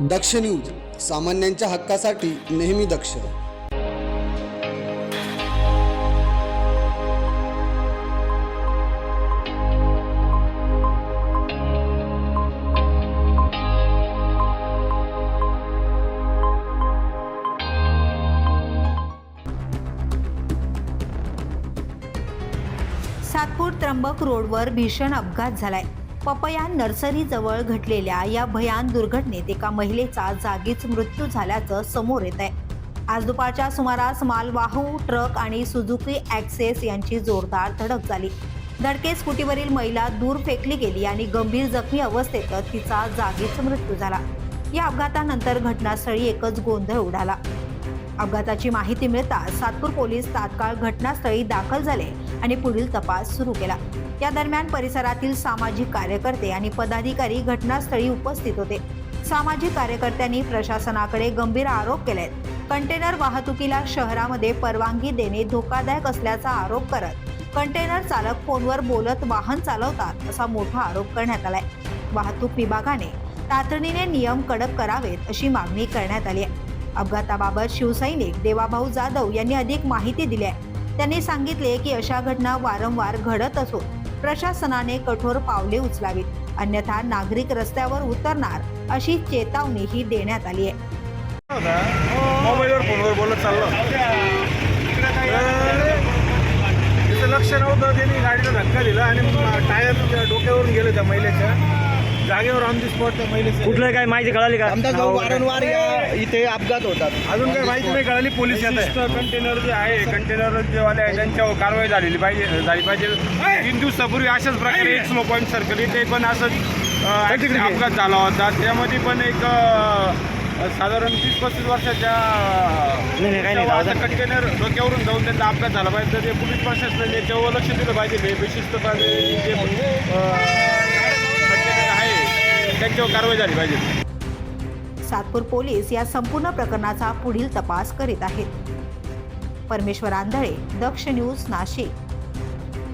दक्ष news सामान्यांच्या हक्कासाठी नेहमी दक्ष. सातपूर त्र्यंबक रोडवर भीषण अपघात झालाय. पपया नर्सरीजवळ घडलेल्या या भयान दुर्घटनेत एका महिलेचा जागीच मृत्यू झाल्याचं समोर येत आहे आज दुपारच्या सुमारास मालवाहू ट्रक आणि सुझुकी ॲक्सेस यांची जोरदार धडक झाली. धडके स्कूटीवरील महिला दूर फेकली गेली आणि गंभीर जखमी अवस्थेत तिचा जागीच मृत्यू झाला. या अपघातानंतर घटनास्थळी एकच गोंधळ उडाला. अपघाताची माहिती मिळताच सातपूर पोलीस तात्काळ घटनास्थळी दाखल झाले आणि पुढील तपास सुरू केला. या दरम्यान परिसरातील सामाजिक कार्यकर्ते आणि पदाधिकारी घटनास्थळी उपस्थित होते. सामाजिक कार्यकर्त्यांनी प्रशासनाकडे गंभीर आरोप केलेत. कंटेनर वाहतुकीला शहरामध्ये परवानगी देणे धोकादायक असल्याचा आरोप करत कंटेनर चालक फोनवर बोलत वाहन चालवतात असा मोठा आरोप करण्यात आलाय. वाहतूक विभागाने तातडीने नियम कडक करावेत अशी मागणी करण्यात आली आहे. अपघाताबाबत शिवसैनिक देवाभाऊ जाधव यांनी अधिक माहिती दिली आहे त्यांनी सांगितले की अशा घटना वारंवार घडत असून प्रशासनाने कठोर पावले उचलावीत. अन्यथा नागरिक रस्त्यावर उतरणार अशी चेतावणीही देण्यात आली आहे. मोबाईलवर फोनवर बोलत चाललो. तिचं लक्ष नव्हतं त्यांनी गाडीला धक्का दिला आणि टायर डोक्यावरून गेले त्या महिलेच्या जागेवर ऑन दी स्पॉट त्या कुठलं काय माहिती कळाली का? आमचा जो वारंवार या इथे अपघात होतात. अजून काही माहिती नाही कळाली पोलीस येत कंटेनर जे आहे कंटेनर जे वाले आहे त्यांच्यावर कारवाई झालेली पाहिजे झाली पाहिजे. तीन दिवसापूर्वी अशाच प्रकारे एक स्लो पॉईंट सर्कल ते पण असंच अं, अपघात झाला होता. त्यामध्ये पण एक अं, साधारण तीस पस्तीस वर्षाच्या नाही, नाही, काही नाही, जाऊ द्या. कंटेनर डोक्यावरून जाऊन त्यांचा अपघात झाला पाहिजे. तर ते पोलीस प्रशासनाने याच्यावर लक्ष दिलं पाहिजे. बेशिस्तपणे जे आहे त्यांच्यावर कारवाई झाली पाहिजे. सातपूर पोलीस या संपूर्ण प्रकरणाचा पुढील तपास करीत आहेत. परमेश्वर आंधळे दक्ष न्यूज नाशिक.